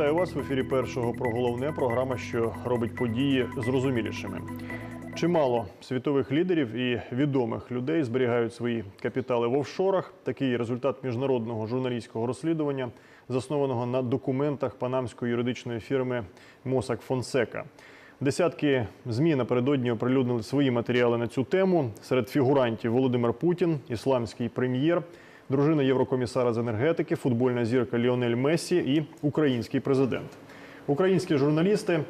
Вітаю вас в ефірі першого про головне програма, що робить події зрозумілішими. Чимало світових лідерів і відомих людей зберігають свої капітали в офшорах. Такий результат міжнародного журналістського розслідування, заснованого на документах панамської юридичної фірми Мосак Фонсека. Десятки ЗМІ напередодні оприлюднили свої матеріали на цю тему. Серед фігурантів Володимир Путін, ісламський прем'єр, дружина Єврокомісара з енергетики, футбольна зірка Ліонель Месі і український президент. Українські журналісти,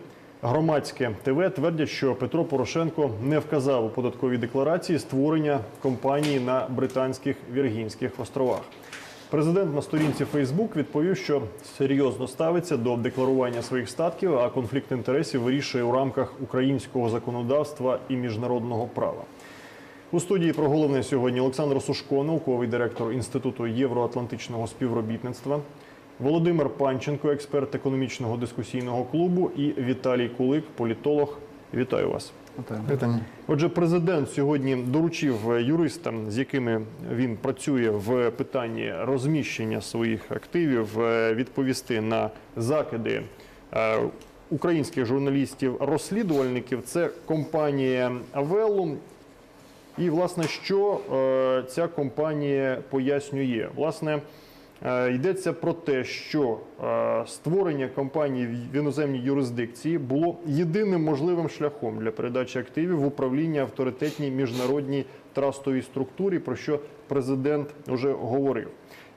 громадське ТВ твердять, що Петро Порошенко не вказав у податковій декларації створення компанії на британських Віргінських островах. Президент на сторінці Фейсбук відповів, що серйозно ставиться до декларування своїх статків, а конфлікт інтересів вирішує у рамках українського законодавства і міжнародного права. У студії про головне сьогодні Олександр Сушко, науковий директор Інституту євроатлантичного співробітництва, Володимир Панченко, експерт економічного дискусійного клубу, і Віталій Кулик, політолог. Вітаю вас. Вітання. Отже, президент сьогодні доручив юристам, з якими він працює в питанні розміщення своїх активів, е, відповісти на закиди е, українських журналістів-розслідувальників. Це компанія Авелум. І, власне, що е, ця компанія пояснює? Власне, е, йдеться про те, що е, створення компанії в іноземній юрисдикції було єдиним можливим шляхом для передачі активів в управління авторитетній міжнародній трастовій структурі, про що президент вже говорив.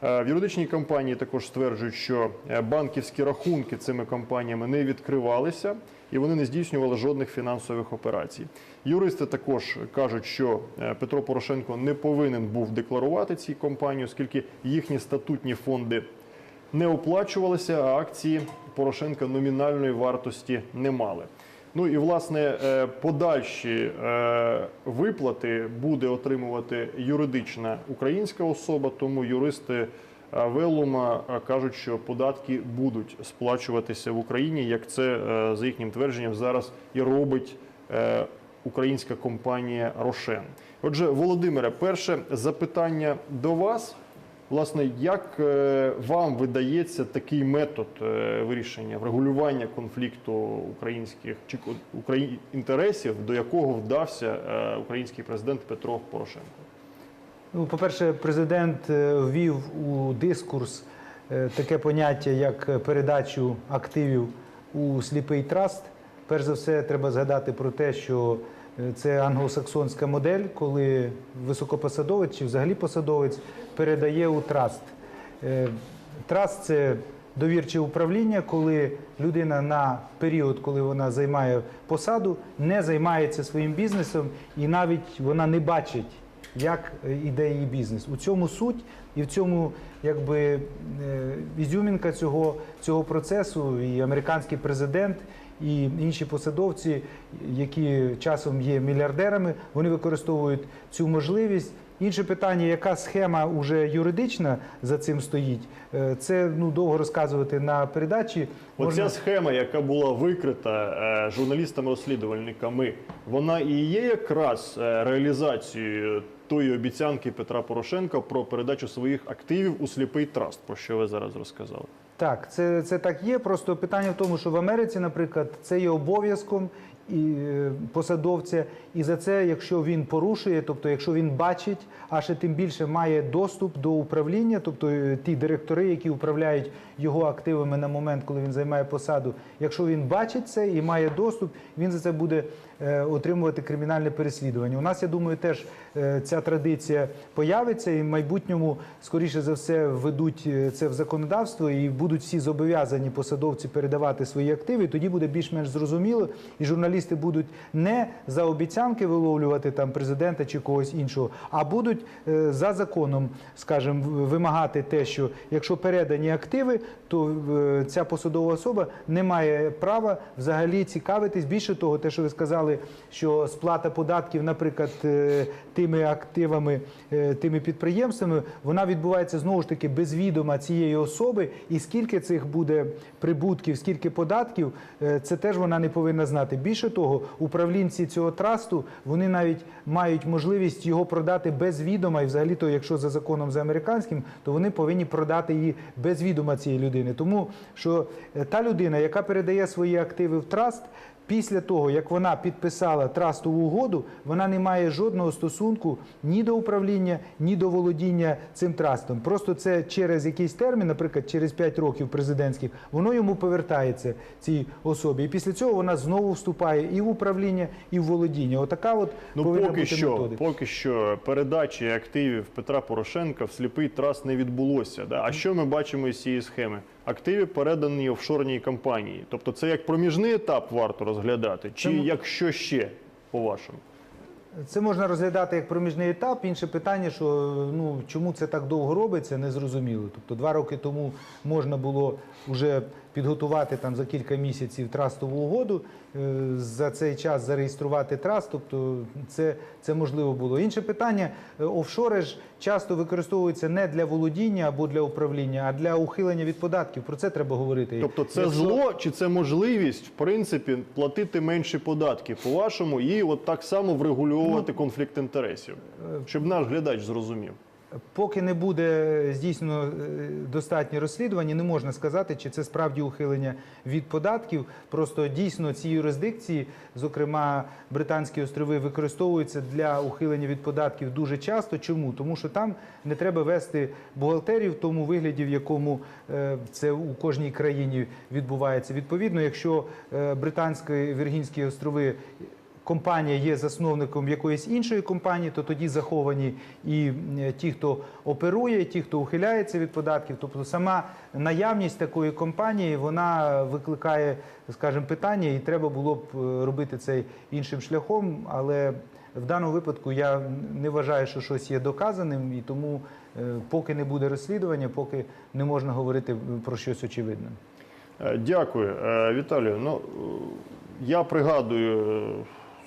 В юридичній компанії також стверджують, що банківські рахунки цими компаніями не відкривалися і вони не здійснювали жодних фінансових операцій. Юристи також кажуть, що е, Петро Порошенко не повинен був декларувати ці компанії, оскільки їхні статутні фонди не оплачувалися, а акції Порошенка номінальної вартості не мали. Ну і власне е, подальші е, виплати буде отримувати юридична українська особа, тому юристи Велума кажуть, що податки будуть сплачуватися в Україні, як це е, за їхнім твердженням зараз і робить е, українська компанія Рошен. Отже, Володимире, перше запитання до вас. Власне, як е, вам видається такий метод вирішення врегулювання конфлікту українських чи інтересів, до якого вдався український президент Петро Порошенко? Ну, по-перше, президент е, ввів у дискурс е, таке поняття, як передачу активів у сліпий траст. Перш за все, треба згадати про те, що е, це англосаксонська модель, коли високопосадовець чи взагалі посадовець передає у траст. Траст це довірче управління, коли людина на період, коли вона займає посаду, не займається своїм бізнесом і навіть вона не бачить як е, іде її бізнес. У цьому суть і в цьому якби е, ізюмінка цього, цього процесу, і американський президент. І інші посадовці, які часом є мільярдерами, вони використовують цю можливість. Інше питання, яка схема уже юридична за цим стоїть, е, це ну довго розказувати на передачі. Оця схема, яка була викрита е, журналістами-розслідувальниками, вона і є якраз е, реалізацією тої обіцянки Петра Порошенка про передачу своїх активів у сліпий траст, про що ви зараз розказали. Так, це, це так є. Просто питання в тому, що в Америці, наприклад, це є обов'язком і е, посадовця, і за це, якщо він порушує, тобто якщо він бачить, а ще тим більше має доступ до управління, тобто е, ті директори, які управляють його активами на момент, коли він займає посаду, якщо він бачить це і має доступ, він за це буде отримувати кримінальне переслідування. У нас, я думаю, теж е, ця традиція появиться, і в майбутньому, скоріше за все, введуть е, це в законодавство і будуть всі зобов'язані посадовці передавати свої активи. Тоді буде більш-менш зрозуміло, і журналісти будуть не за обіцянки виловлювати там президента чи когось іншого, а будуть е, за законом, скажімо, вимагати те, що якщо передані активи, то е, ця посадова особа не має права взагалі цікавитись. Більше того, те, що ви сказали, сказали, що сплата податків, наприклад, е, тими активами, е, тими підприємствами, вона відбувається знову ж таки без відома цієї особи, і скільки цих буде прибутків, скільки податків, е, це теж вона не повинна знати. Більше того, управлінці цього трасту вони навіть мають можливість його продати без відома, і взагалі, то якщо за законом за американським, то вони повинні продати її без відома цієї людини. Тому що та людина, яка передає свої активи в траст. Після того, як вона підписала трастову угоду, вона не має жодного стосунку ні до управління, ні до володіння цим трастом. Просто це через якийсь термін, наприклад, через 5 років президентських, воно йому повертається цій особі. І після цього вона знову вступає і в управління, і в володіння. Отака от Ну повинна поки бути що, методика. поки що передачі активів Петра Порошенка в сліпий трас не відбулося. Да? А що ми бачимо із цієї схеми? Активи передані офшорній компанії. Тобто це як проміжний етап варто розглядати, чи Це- як що ще по-вашому? Це можна розглядати як проміжний етап. Інше питання, що ну чому це так довго робиться, незрозуміло. Тобто два роки тому можна було вже підготувати там за кілька місяців трастову угоду, е, за цей час зареєструвати траст. Тобто це, це можливо було. Інше питання: е, офшори ж часто використовуються не для володіння або для управління, а для ухилення від податків. Про це треба говорити. Тобто це Якщо- зло чи це можливість, в принципі, платити менші податки по-вашому і от так само врегульовувати Ну, конфлікт інтересів, е, щоб наш глядач зрозумів. Поки не буде здійснено е, достатнє розслідування, не можна сказати, чи це справді ухилення від податків. Просто дійсно ці юрисдикції, зокрема Британські острови, використовуються для ухилення від податків дуже часто. Чому? Тому що там не треба вести бухгалтерію в тому вигляді, в якому е, це у кожній країні відбувається. Відповідно, якщо е, Британські Віргінські острови компанія є засновником якоїсь іншої компанії, то тоді заховані і е, ті, хто оперує, ті, хто ухиляється від податків. Тобто сама наявність такої компанії вона викликає, скажімо, питання, і треба було б е, робити це іншим шляхом. Але в даному випадку я не вважаю, що щось є доказаним, і тому е, поки не буде розслідування, поки не можна говорити про щось очевидне. Е, Дякую, Е, Віталію. Ну е, я пригадую е,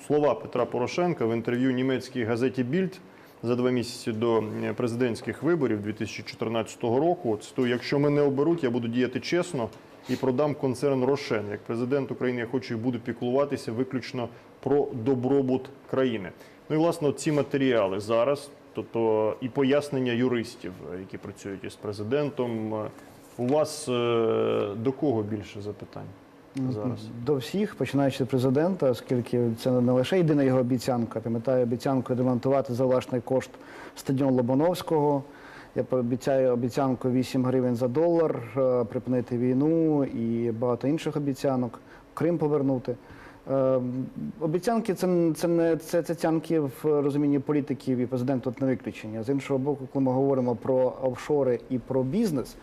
слова Петра Порошенка в інтерв'ю німецькій газеті Більд за два місяці до е, президентських виборів 2014 року. Цитую, якщо мене оберуть, я буду діяти чесно і продам концерн Рошен. Як президент України я хочу і буду піклуватися виключно про добробут країни. Ну і власне ці матеріали зараз, тобто і пояснення юристів, е, які працюють із президентом. е, У вас до кого більше запитань зараз? До всіх, починаючи з президента, оскільки це не лише єдина його обіцянка. Пам'ятаю обіцянку демонтувати за власний кошт стадіон Лобановського. Я пообіцяю обіцянку 8 гривень за долар, е, припинити війну і багато інших обіцянок, Крим повернути. Е, Обіцянки це, це не це цяцянки в розумінні політиків і президента тут не виключення. З іншого боку, коли ми говоримо про офшори і про бізнес,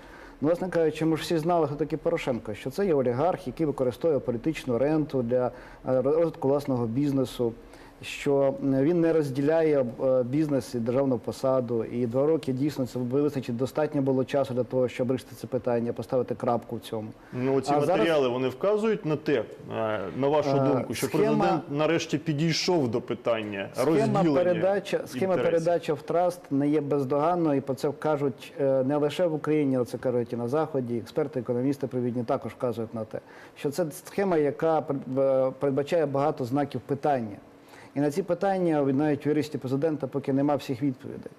власне кажучи, ми ж всі знали, хто такий Порошенко, що це є олігарх, який використовує політичну ренту для е, розвитку власного бізнесу, що він не розділяє е, бізнес і державну посаду. І два роки дійсно це вистачить достатньо було часу для того, щоб вирішити це питання, поставити крапку в цьому. Ну, ці А зараз- матеріали вони вказують на те, е, на вашу Е, думку, що схема- президент нарешті підійшов до питання Схема розділення передача, схема передача в траст не є бездоганною, і про це кажуть не лише в Україні, але це кажуть і на Заході. Експерти, економісти провідні також вказують на те, що це схема, яка пер- передбачає багато знаків питання. І на ці питання навіть юристів президента поки нема всіх відповідей.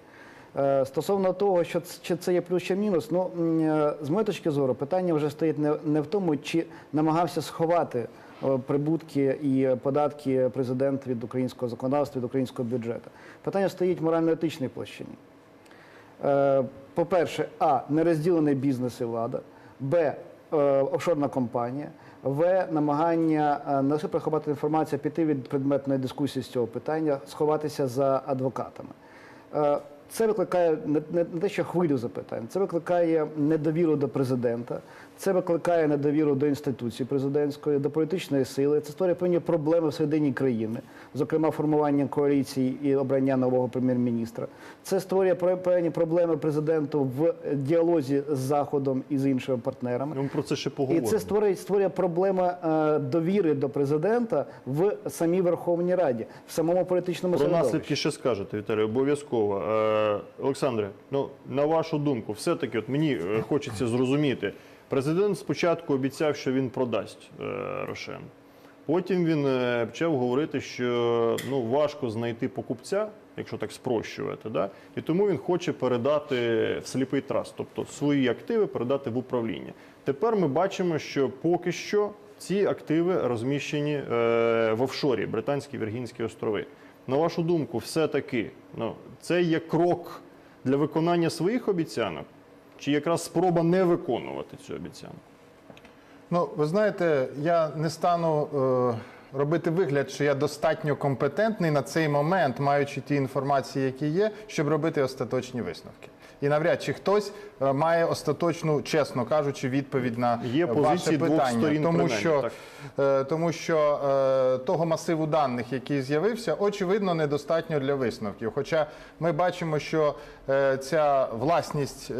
Е, Стосовно того, що чи це є плюс чи мінус, ну е, з моєї точки зору, питання вже стоїть не, не в тому, чи намагався сховати е, прибутки і податки президент від українського законодавства, від українського бюджету. Питання стоїть в морально-етичній площині. По-перше, а нерозділений бізнес і влада, б. Офшорна компанія, В. Намагання не лише приховати інформацію, піти від предметної дискусії з цього питання, сховатися за адвокатами. Е, Це викликає не те, що хвилю запитань, це викликає недовіру до президента, це викликає недовіру до інституції президентської, до політичної сили. Це створює певні проблеми всередині країни, зокрема формування коаліції і обрання нового прем'єр-міністра. Це створює певні проблеми президенту в діалозі з Заходом і з іншими партнерами. Ми про це ще І це створює, створює проблема е, довіри до президента в самій Верховній Раді, в самому політичному Про наслідки ще скажете, Віталій, обов'язково. Е, Олександре, ну на вашу думку, все-таки от мені е, хочеться зрозуміти. Президент спочатку обіцяв, що він продасть е, Рошен. Потім він е, почав говорити, що ну важко знайти покупця, якщо так спрощувати, да? і тому він хоче передати в сліпий траст, тобто свої активи передати в управління. Тепер ми бачимо, що поки що ці активи розміщені е, в офшорі Британські Віргінські острови. На вашу думку, все-таки ну, це є крок для виконання своїх обіцянок, чи якраз спроба не виконувати цю обіцянку? Ну, ви знаєте, я не стану е, робити вигляд, що я достатньо компетентний на цей момент, маючи ті інформації, які є, щоб робити остаточні висновки. І навряд чи хтось е, має остаточну, чесно кажучи, відповідь на Є ваше позиції двох питання. сторін, тому що, так. е, тому що е, того масиву даних, який з'явився, очевидно, недостатньо для висновків. Хоча ми бачимо, що е, ця власність.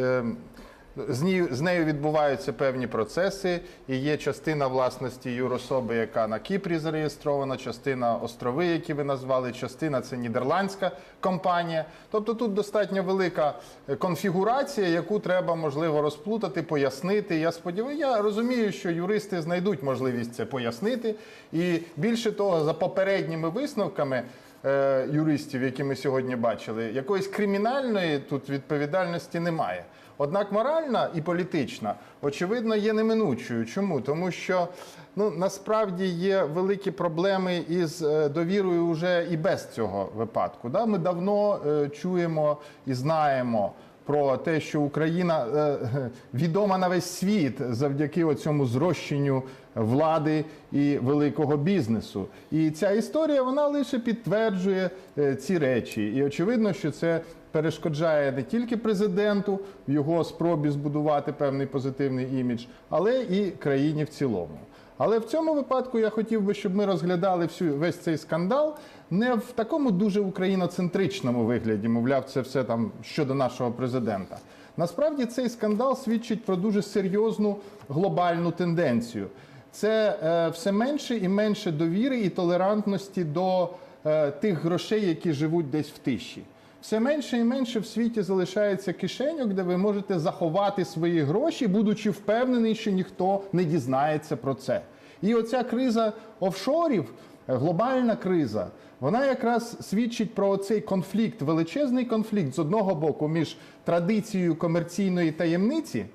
З нею, з нею відбуваються певні процеси, і є частина власності юрособи, яка на Кіпрі зареєстрована, частина острови, які ви назвали, частина це нідерландська компанія. Тобто тут достатньо велика е, конфігурація, яку треба можливо розплутати, пояснити. Я сподіваюся, я розумію, що юристи знайдуть можливість це пояснити. І більше того, за попередніми висновками е, юристів, які ми сьогодні бачили, якоїсь кримінальної тут відповідальності немає. Однак моральна і політична, очевидно, є неминучою. Чому? Тому що ну, насправді є великі проблеми із е, довірою вже і без цього випадку. Да? Ми давно е, чуємо і знаємо про те, що Україна е, відома на весь світ завдяки цьому зрощенню влади і великого бізнесу. І ця історія вона лише підтверджує е, ці речі. І очевидно, що це перешкоджає не тільки президенту в його спробі збудувати певний позитивний імідж, але і країні в цілому. Але в цьому випадку я хотів би, щоб ми розглядали всю весь цей скандал не в такому дуже україноцентричному вигляді, мовляв, це все там щодо нашого президента. Насправді цей скандал свідчить про дуже серйозну глобальну тенденцію. Це е, все менше і менше довіри і толерантності до е, тих грошей, які живуть десь в тиші. Все менше і менше в світі залишається кишеньок, де ви можете заховати свої гроші, будучи впевнений, що ніхто не дізнається про це. І оця криза офшорів, е, глобальна криза, вона якраз свідчить про цей конфлікт, величезний конфлікт з одного боку між традицією комерційної таємниці,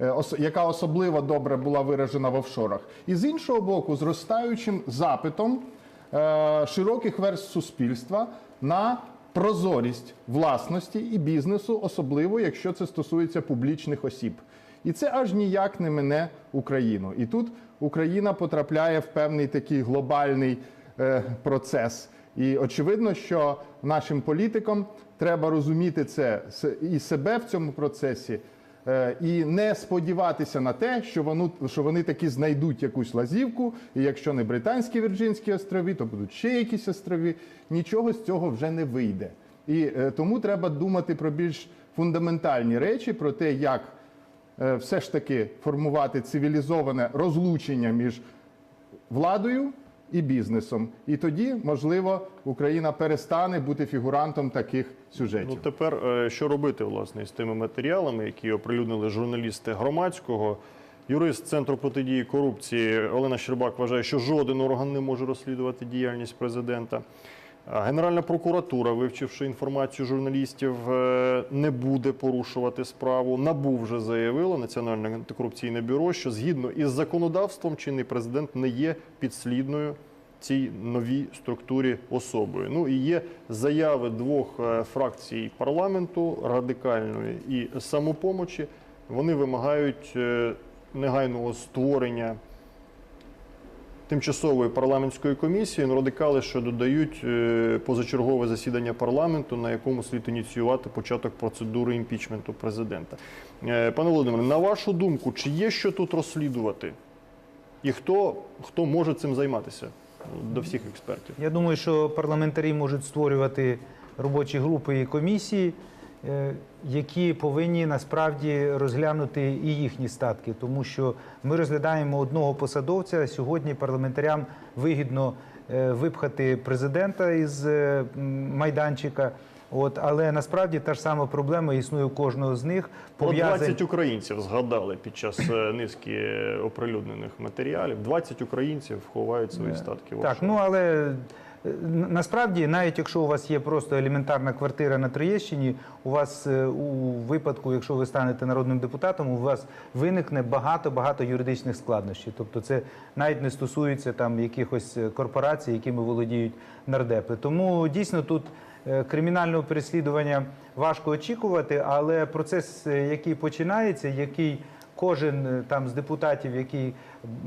е, яка особливо добре була виражена в офшорах, і з іншого боку, зростаючим запитом е, широких верств суспільства на прозорість власності і бізнесу, особливо якщо це стосується публічних осіб. І це аж ніяк не мине Україну. І тут Україна потрапляє в певний такий глобальний е, процес. І очевидно, що нашим політикам треба розуміти це і себе в цьому процесі, е, і не сподіватися на те, що вони, що вони таки знайдуть якусь лазівку, і якщо не британські Вірджинські острови, то будуть ще якісь острови. Нічого з цього вже не вийде. І е, тому треба думати про більш фундаментальні речі, про те, як е, все ж таки формувати цивілізоване розлучення між владою і бізнесом. І тоді, можливо, Україна перестане бути фігурантом таких сюжетів. Ну тепер е, що робити власне з тими матеріалами, які оприлюднили журналісти громадського? Юрист Центру протидії корупції Олена Щербак вважає, що жоден орган не може розслідувати діяльність президента. Генеральна прокуратура, вивчивши інформацію журналістів, е, не буде порушувати справу. НАБУ вже заявило Національне антикорупційне бюро, що згідно із законодавством чинний президент не є підслідною цій новій структурі особою. Ну і є заяви двох е, фракцій парламенту радикальної і самопомочі. Вони вимагають е, негайного створення тимчасової парламентської комісії. Ну, радикали, що додають е, позачергове засідання парламенту, на якому слід ініціювати початок процедури імпічменту президента. Е, Пане Володимире, на вашу думку, чи є що тут розслідувати? І хто, хто може цим займатися до всіх експертів? Я думаю, що парламентарі можуть створювати робочі групи і комісії, які повинні насправді розглянути і їхні статки, тому що ми розглядаємо одного посадовця. Сьогодні парламентарям вигідно е, випхати президента із е, майданчика. От, але насправді та ж сама проблема існує у кожного з них. Пов'язань- 20 українців згадали під час е, низки е, оприлюднених матеріалів. 20 українців ховають свої статки. в Так, ну але е, насправді, навіть якщо у вас є просто елементарна квартира на Троєщині, у вас е, у випадку, якщо ви станете народним депутатом, у вас виникне багато багато юридичних складнощів. Тобто, це навіть не стосується там якихось е, корпорацій, якими володіють нардепи. Тому дійсно тут. е, Кримінального переслідування важко очікувати, але процес, який починається, який кожен е, там з депутатів, який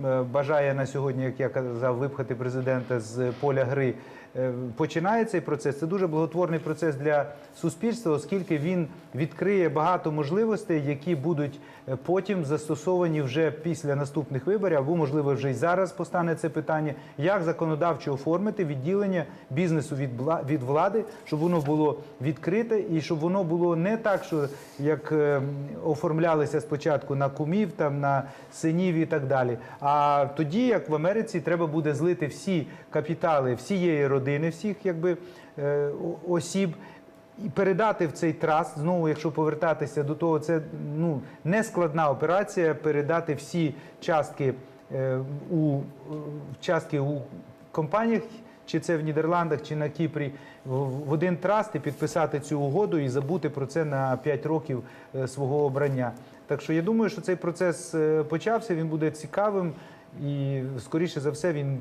е, бажає на сьогодні, як я казав, випхати президента з поля гри, починає цей процес. Це дуже благотворний процес для суспільства, оскільки він відкриє багато можливостей, які будуть е, потім застосовані вже після наступних виборів, або можливо вже й зараз постане це питання, як законодавчо оформити відділення бізнесу від влади, щоб воно було відкрите і щоб воно було не так, що як е, оформлялися спочатку на кумів, там на синів і так далі. А тоді, як в Америці, треба буде злити всі капітали всієї родини, всіх якби е, осіб. І передати в цей траст, знову, якщо повертатися до того, це ну не складна операція. Передати всі частки е, у е, частки у компаніях, чи це в Нідерландах, чи на Кіпрі, в, один траст і підписати цю угоду і забути про це на 5 років е, свого обрання. Так що я думаю, що цей процес почався, він буде цікавим. І скоріше за все він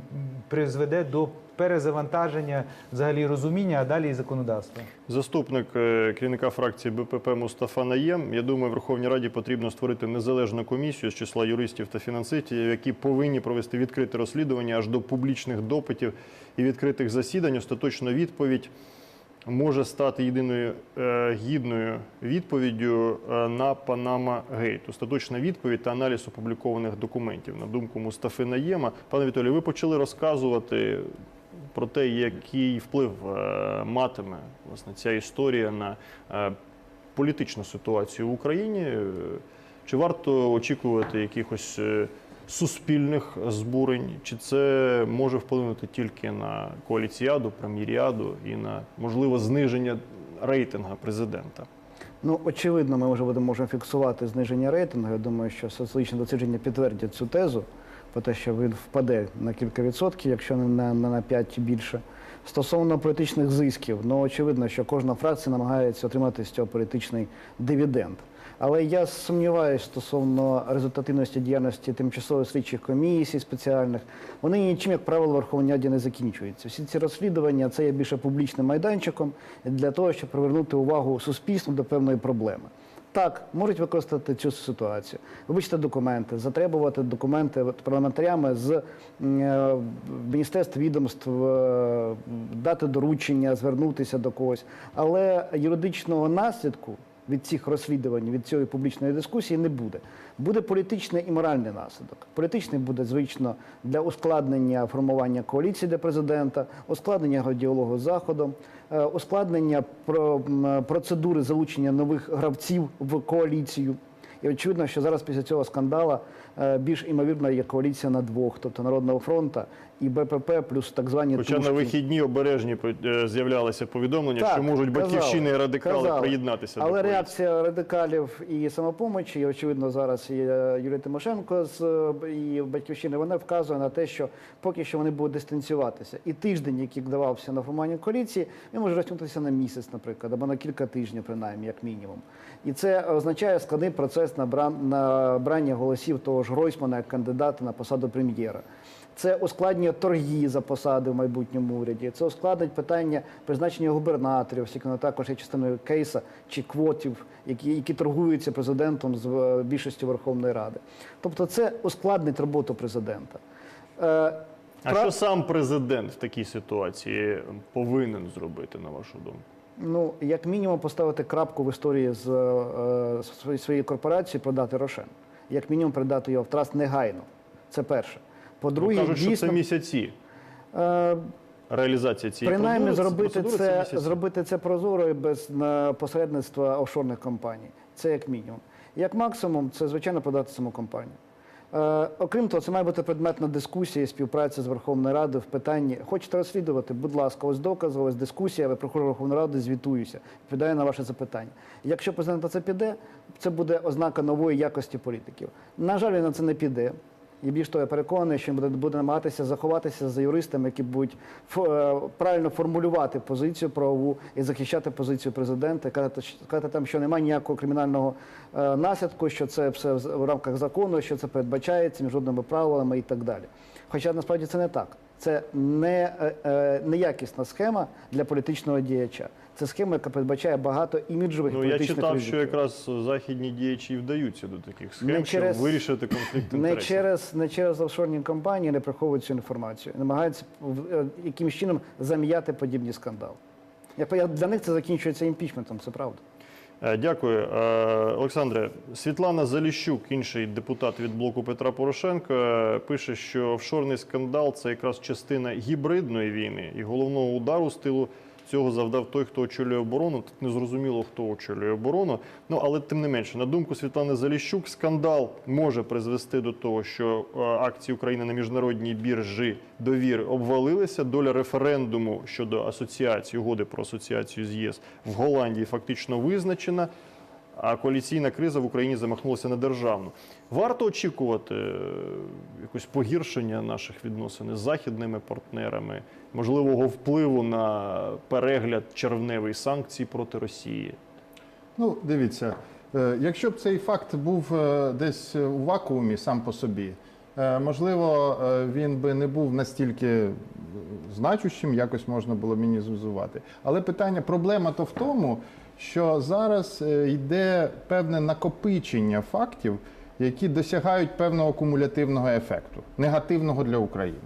призведе до перезавантаження взагалі розуміння, а далі і законодавства. Заступник е, керівника фракції БПП Мустафа Наєм. Я думаю, Верховній Раді потрібно створити незалежну комісію з числа юристів та фінансистів, які повинні провести відкрите розслідування аж до публічних допитів і відкритих засідань. Остаточна відповідь може стати єдиною е, гідною відповіддю е, на Панама Гейт. Остаточна відповідь та аналіз опублікованих документів. На думку Мустафи Наєма, пане Віталію, ви почали розказувати про те, який вплив е, матиме власне ця історія на політичну ситуацію в Україні. Чи варто очікувати якихось суспільних збурень, чи це може вплинути тільки на коаліціаду, прем'єріаду і на можливо зниження рейтинга президента? Ну, очевидно, ми вже будемо можемо фіксувати зниження рейтингу. Я думаю, що соціологічні дослідження підтвердять цю тезу про те, що він впаде на кілька відсотків, якщо не на, не на 5 чи більше. Стосовно політичних зисків, ну очевидно, що кожна фракція намагається отримати з цього політичний дивіденд. Але я сумніваюся стосовно результативності діяльності тимчасових слідчих комісій спеціальних. Вони нічим, як правило, в Верховній не закінчуються. Всі ці розслідування це є більше публічним майданчиком для того, щоб привернути увагу суспільства до певної проблеми. Так, можуть використати цю ситуацію, вибачте документи, затребувати документи парламентарями з е, міністерств відомств, е, дати доручення, звернутися до когось. Але юридичного наслідку від цих розслідувань, від цієї публічної дискусії не буде. Буде політичний і моральний наслідок. Політичний буде звично для ускладнення формування коаліції для президента, ускладнення його діалогу з заходом, е, ускладнення процедури залучення нових гравців в коаліцію. І очевидно, що зараз після цього скандала е, більш імовірно є коаліція на двох, тобто Народного фронту і БПП, плюс так звані Хоча на вихідні обережні е, з'являлися повідомлення, Так, що можуть казали, батьківщини і радикали казали. приєднатися до Але реакція радикалів і самопомочі, і очевидно, зараз і е, Юлія Тимошенко з е, і батьківщини, вона вказує на те, що поки що вони будуть дистанціюватися. І тиждень, який давався на формування коаліції, він може розтягнутися на місяць, наприклад, або на кілька тижнів, принаймні, як мінімум. І це означає складний процес набрання голосів того ж Гройсмана як кандидата на посаду прем'єра. Це ускладнює торги за посади в майбутньому уряді. Це ускладнить питання призначення губернаторів, оскільки воно також є частиною кейса чи квотів, які, які торгуються президентом з е, більшістю Верховної Ради. Тобто, це ускладнить роботу президента. Е, А що сам президент в такій ситуації повинен зробити, на вашу думку? Ну, як мінімум, поставити крапку в історії з е, своєї корпорації, продати Рошен. Як мінімум, передати його в траст негайно. Це перше. Ну, По-друге, кажуть, що це місяці. е, Реалізація цієї принаймні процедури- зробити процедури це, місяці. зробити це прозоро і без е, посередництва офшорних компаній. Це як мінімум. Як максимум, це звичайно продати саму компанію. Е, окрім того, це має бути предметна дискусія і співпраця з Верховною Радою в питанні. Хочете розслідувати? Будь ласка, ось докази, ось дискусія, ви прокурор Верховної Ради звітуюся, відповідаю на ваше запитання. Якщо президент на це піде, це буде ознака нової якості політиків. На жаль, він на це не піде. І більш того, я переконаний, що він буде, намагатися заховатися за юристами, які будуть е, правильно формулювати позицію правову і захищати позицію президента, казати, там, що немає ніякого кримінального е, наслідку, що це все в рамках закону, що це передбачається міжнародними правилами і так далі. Хоча насправді це не так. Це не, е, е, неякісна схема для політичного діяча. Це схема, яка передбачає багато іміджових Ну, я політичних читав, ризиків. що якраз західні діячі вдаються до таких схем, Не через- щоб вирішити конфлікт Не інтересів. через, не через офшорні компанії не приховують цю інформацію, намагаються в- е, якимось чином зам'яти подібні скандали. Я я- Для них це закінчується імпічментом, це правда. Е, Дякую, Е, Олександре. Світлана Заліщук, інший депутат від блоку Петра Порошенка, е, пише, що офшорний скандал це якраз частина гібридної війни і головного удару з тилу цього завдав той, хто очолює оборону. Тут не зрозуміло, хто очолює оборону. Ну але тим не менше, на думку Світлани Заліщук, скандал може призвести до того, що е, акції України на міжнародній біржі довіри обвалилися. Доля референдуму щодо асоціації угоди про асоціацію з ЄС в Голландії фактично визначена. А коаліційна криза в Україні замахнулася на державну. Варто очікувати е, якось погіршення наших відносин з західними партнерами, можливого впливу на перегляд червневої санкцій проти Росії. Ну, дивіться, е, якщо б цей факт був е, десь у вакуумі сам по собі, можливо, він би не був настільки значущим, якось можна було мінімізувати. Але питання, проблема то в тому, що зараз е, йде певне накопичення фактів, які досягають певного кумулятивного ефекту, негативного для України.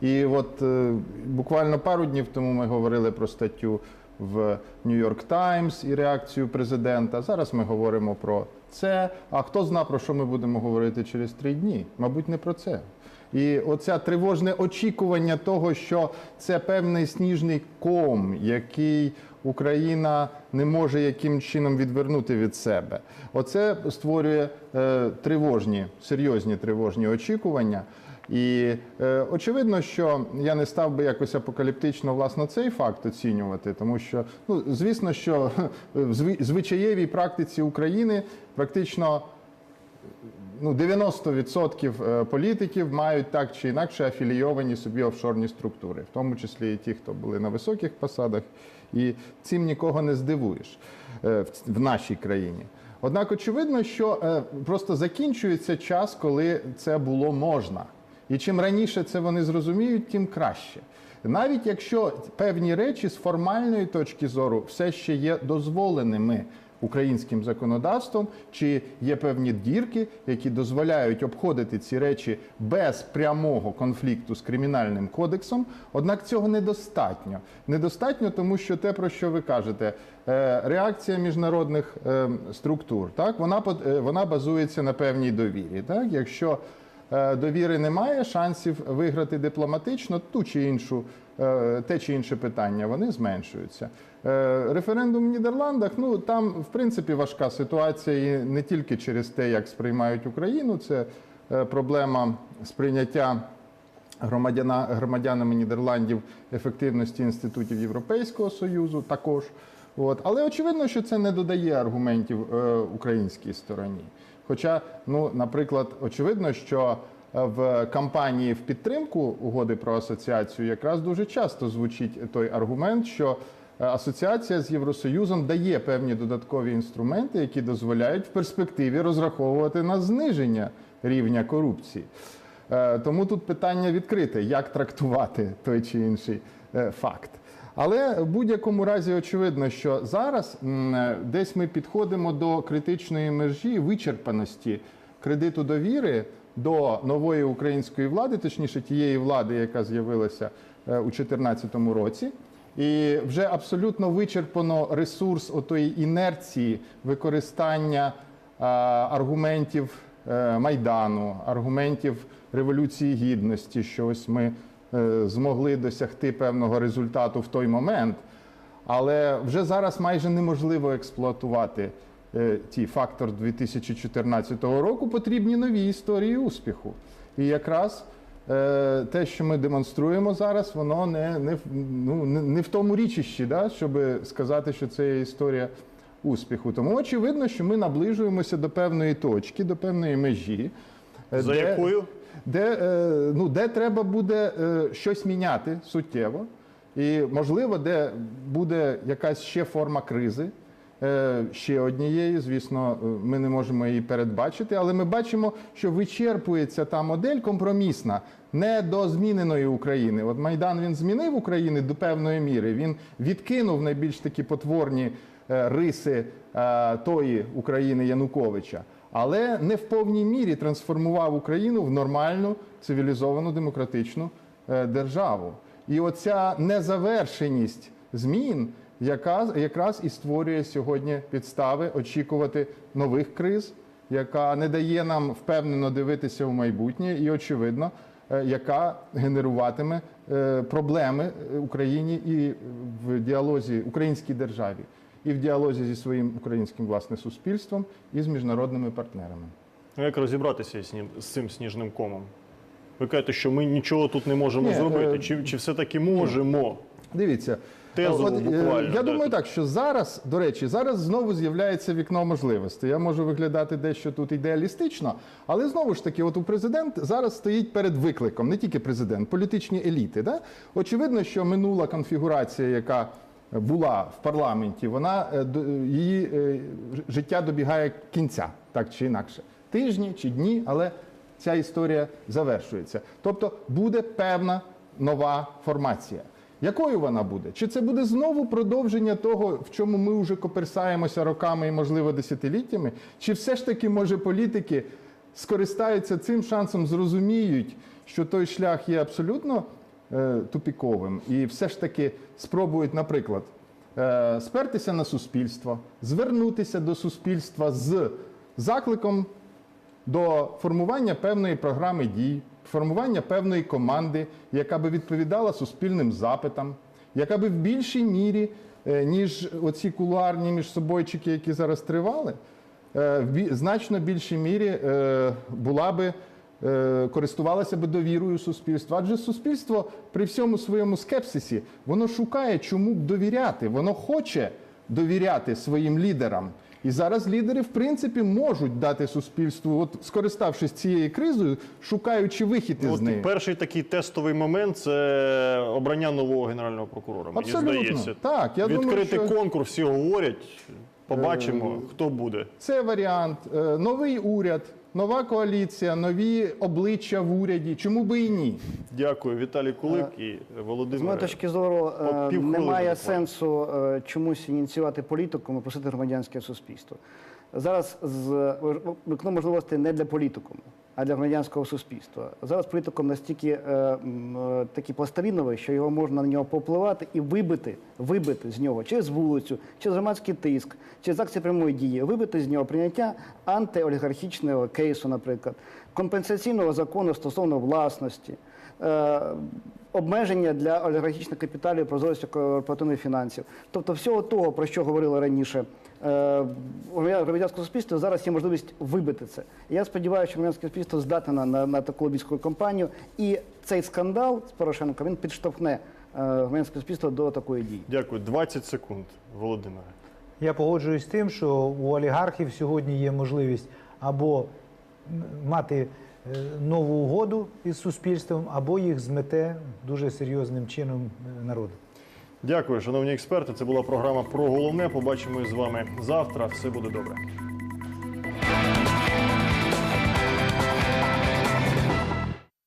І от е, буквально пару днів тому ми говорили про статтю в Нью-Йорк Таймс і реакцію президента. Зараз ми говоримо про це. А хто зна, про що ми будемо говорити через три дні? Мабуть, не про це. І оця тривожне очікування того, що це певний сніжний ком, який Україна не може яким чином відвернути від себе. Оце створює е, тривожні, серйозні тривожні очікування. І е, очевидно, що я не став би якось апокаліптично власне цей факт оцінювати, тому що ну звісно, що в зви- звичаєвій практиці України практично ну 90% е, політиків мають так чи інакше афілійовані собі офшорні структури, в тому числі і ті, хто були на високих посадах, і цим нікого не здивуєш е, в- нашій країні. Однак очевидно, що е, просто закінчується час, коли це було можна. І чим раніше це вони зрозуміють, тим краще. Навіть якщо певні речі з формальної точки зору все ще є дозволеними українським законодавством, чи є певні дірки, які дозволяють обходити ці речі без прямого конфлікту з кримінальним кодексом. Однак цього недостатньо. Недостатньо, тому що те, про що ви кажете, е, реакція міжнародних е, структур, так вона е, вона базується на певній довірі. Так, якщо довіри немає, шансів виграти дипломатично ту чи іншу, те чи інше питання, вони зменшуються. Е, Референдум в Нідерландах, ну там в принципі важка ситуація і не тільки через те, як сприймають Україну, це е, проблема сприйняття громадяна, громадянами Нідерландів ефективності інститутів Європейського Союзу також. От. Але очевидно, що це не додає аргументів е, українській стороні. Хоча, ну, наприклад, очевидно, що е, в кампанії в підтримку угоди про асоціацію якраз дуже часто звучить той аргумент, що асоціація з Євросоюзом дає певні додаткові інструменти, які дозволяють в перспективі розраховувати на зниження рівня корупції. Е, Тому тут питання відкрите, як трактувати той чи інший е, факт. Але в будь-якому разі очевидно, що зараз е, десь ми підходимо до критичної межі вичерпаності кредиту довіри до нової української влади, точніше тієї влади, яка з'явилася е, у 2014 році. І вже абсолютно вичерпано ресурс отої інерції використання аргументів е, Майдану, аргументів Революції Гідності, що ось ми е, змогли досягти певного результату в той момент. Але вже зараз майже неможливо експлуатувати е, ті фактор 2014 року. Потрібні нові історії успіху. І якраз те, що ми демонструємо зараз, воно не, не, ну, не, в тому річищі, да, щоб сказати, що це є історія успіху. Тому очевидно, що ми наближуємося до певної точки, до певної межі. е, За де- якою? де, е, ну, де треба буде е, щось міняти суттєво, і можливо, де буде якась ще форма кризи. Е, Ще однієї, звісно, е, ми не можемо її передбачити, але ми бачимо, що вичерпується та модель компромісна не до зміненої України. От Майдан він змінив Україну до певної міри. Він відкинув найбільш такі потворні е, риси тої України Януковича але не в повній мірі трансформував Україну в нормальну цивілізовану демократичну державу. І оця незавершеність змін, яка якраз і створює сьогодні підстави очікувати нових криз, яка не дає нам впевнено дивитися в майбутнє, і очевидно, е, яка генеруватиме е, проблеми Україні і в діалозі українській державі і в діалозі зі своїм українським власне суспільством і з міжнародними партнерами. Ну, як розібратися з цим сніжним комом? Ви кажете, що ми нічого тут не можемо Ні, зробити. е, Чи, чи все-таки можемо? Дивіться, Тезово, е, буквально, я думаю так, що зараз, до речі, зараз знову з'являється вікно можливостей. Я можу виглядати дещо тут ідеалістично, але знову ж таки, от у президент зараз стоїть перед викликом, не тільки президент, політичні еліти. Да? Очевидно, що минула конфігурація, яка була в парламенті, вона е, її е, життя добігає кінця, так чи інакше. Тижні чи дні, але ця історія завершується. Тобто буде певна нова формація. Якою вона буде? Чи це буде знову продовження того, в чому ми вже коперсаємося роками і, можливо, десятиліттями? Чи все ж таки, може, політики скористаються цим шансом, зрозуміють, що той шлях є абсолютно е, тупіковим, і все ж таки спробують, наприклад, е, спертися на суспільство, звернутися до суспільства з закликом до формування певної програми дій, формування певної команди, яка би відповідала суспільним запитам, яка би в більшій мірі, е, ніж оці кулуарні міжсобойчики, які зараз тривали, е, в значно більшій мірі е, була би. Користувалася би довірою суспільства, адже суспільство при всьому своєму скепсисі воно шукає, чому б довіряти. Воно хоче довіряти своїм лідерам. І зараз лідери, в принципі, можуть дати суспільству, от скориставшись цією кризою, шукаючи вихід із От неї. перший такий тестовий момент це обрання нового генерального прокурора. Мені Абсолютно. здається. Так, я думаю, Відкритий що- Е, конкурс, всі говорять. Побачимо, хто буде. Це варіант. Е, Новий уряд, нова коаліція, нові обличчя в уряді. Чому би і ні? Дякую, Віталій Кулик і З моєї точки зору, е, немає сенсу е, чомусь ініціювати політику, ми просити громадянське суспільство. Зараз з вікно можливостей не для політикуму, а для громадянського суспільства. Зараз політикум настільки е, е, такий пластиліновий, що його можна на нього попливати і вибити, вибити з нього через вулицю, через громадський тиск, через акції прямої дії, вибити з нього прийняття антиолігархічного кейсу, наприклад, компенсаційного закону стосовно власності. Е, обмеження для олігархічних капіталів, прозорості корпоративних фінансів. Тобто всього того, про що говорили раніше е, громадянське суспільство, зараз є можливість вибити це. Я сподіваюся, що громадянське суспільство здатне на, на, на таку лобійську кампанію. І цей скандал з Порошенком він підштовхне е, громадянське суспільство до такої дії. Дякую. 20 секунд, Володимире. Я погоджуюсь з тим, що у олігархів сьогодні є можливість або мати е, нову угоду із суспільством, або їх змете дуже серйозним чином е, народ. Дякую, шановні експерти. Це була програма про головне. Побачимось з вами завтра. Все буде добре.